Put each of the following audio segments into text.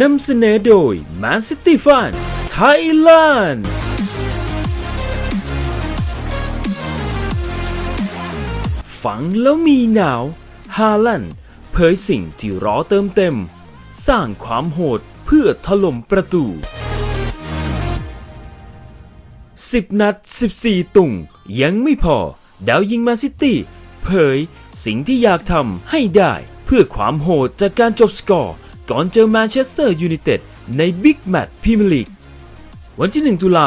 นำเสนอโดย Man City Fan Thailand ฟังแล้วมีหนาวฮาลันเผยสิ่งที่รอเติมเต็ม สร้างความโหดเพื่อถล่มประตู 10 นัด 14 ตุงยังไม่พอ ดาวยิงมนซิตี้ เผยสิ่งที่อยากทำให้ได้ เพื่อความโหดจากการจบสกอร์ ก่อนเจอแมนเชสเตอร์ยูไนเต็ดในบิ๊กแมตช์พรีเมียร์ลีกวันที่ 1 ตุลา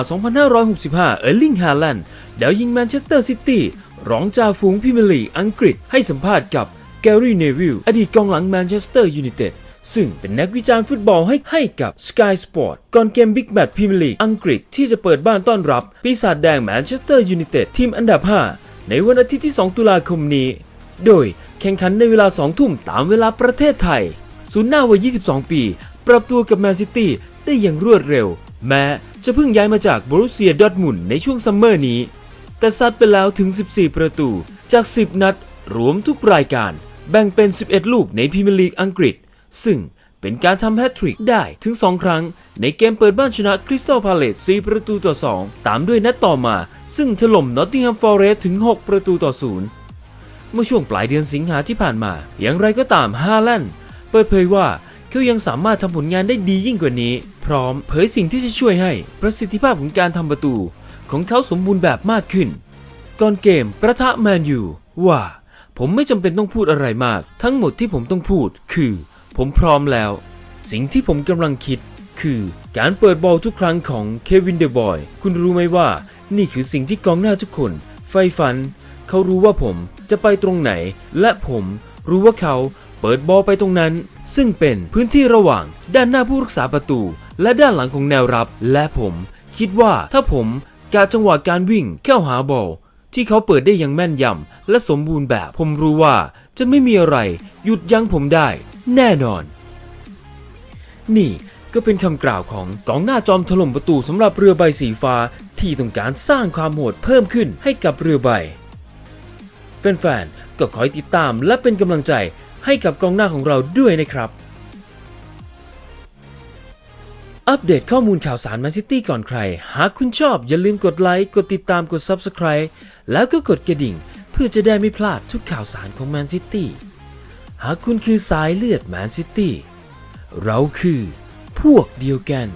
2565 เออร์ลิง ฮาแลนด์ดาวยิงแมนเชสเตอร์ซิตี้รองจ่าฝูงพรีเมียร์ลีกอังกฤษให้สัมภาษณ์กับแกรี่เนวิลอดีตกองหลังแมนเชสเตอร์ยูไนเต็ดซึ่งเป็นนักวิจารณ์ฟุตบอลให้ให้กับ Sky Sport ก่อนเกมบิ๊กแมตช์พรีเมียร์ลีกอังกฤษที่จะเปิดบ้านต้อนรับ ปีศาจแดงแมนเชสเตอร์ยูไนเต็ดทีมอันดับ 5 ในวันอาทิตย์ที่ 2 ตุลาคมนี้ โดยแข่งขันในเวลา 2 ทุ่มตามเวลาประเทศไทย ศูนย์หน้าวัย 22 ปี ปรับตัวกับแมนซิตี้ได้อย่างรวดเร็ว แม้จะเพิ่งย้ายมาจากบรูเซียดอทมุนในช่วงซัมเมอร์นี้ แต่ซัดไปแล้วถึง 14 ประตูจาก 10 นัด รวมทุกรายการ แบ่งเป็น 11 ลูกในพรีเมียร์ลีกอังกฤษ ซึ่งเป็นการทำแฮตทริกได้ถึง 2 ครั้ง ในเกมเปิดบ้านชนะคริสตัลพาเลต4ประตูต่อ 2 ตามด้วยนัดต่อมา ซึ่งถล่มนอตติงแฮมฟอร์เรส์ถึง 6 ประตูต่อ 0 เมื่อช่วงปลายเดือนสิงหาที่ผ่านมา อย่างไรก็ตามฮาแลนด์ เปิดเผยว่าเขายังสามารถทำผลงานได้ดียิ่งกว่านี้ พร้อมเผยสิ่งที่จะช่วยให้ประสิทธิภาพของการทำประตู ของเขาสมบูรณ์แบบมากขึ้น ก่อนเกมประทะแมนยูว่า ผมไม่จำเป็นต้องพูดอะไรมาก ทั้งหมดที่ผมต้องพูดคือ ผมพร้อมแล้ว สิ่งที่ผมกำลังคิดคือการเปิดบอลทุกครั้งของเควินเดบอย คุณรู้ไหมว่า นี่คือสิ่งที่กองหน้าทุกคนใฝ่ฝัน เขารู้ว่าผมจะไปตรงไหน และผมรู้ว่าเขา เปิดบอลไปตรงนั้น ซึ่งเป็นพื้นที่ระหว่างด้านหน้าผู้รักษาประตู และด้านหลังของแนวรับ และผมคิดว่าถ้าผมกะจังหวะการวิ่งเข้าหาบอลที่เขาเปิดได้อย่างแม่นยำและสมบูรณ์แบบ ผมรู้ว่าจะไม่มีอะไร หยุดยั้งผมได้ แน่นอน นี่ก็เป็นคำกล่าวของกองหน้าจอมถล่มประตูสำหรับเรือใบสีฟ้าที่ต้องการสร้างความโหดเพิ่มขึ้นให้กับเรือใบ แฟนๆ ก็คอยติดตามและเป็นกำลังใจ ให้กับกองหน้าของเราด้วยนะครับ อัปเดตข้อมูลข่าวสารแมนซิตี้ก่อนใคร หากคุณชอบอย่าลืมกดไลค์ กดติดตามกด Subscribe แล้วก็กดกระดิ่ง เพื่อจะได้ไม่พลาดทุกข่าวสารของแมนซิตี้หากคุณคือสายเลือดแมนซิตี้เราคือพวกเดียวกัน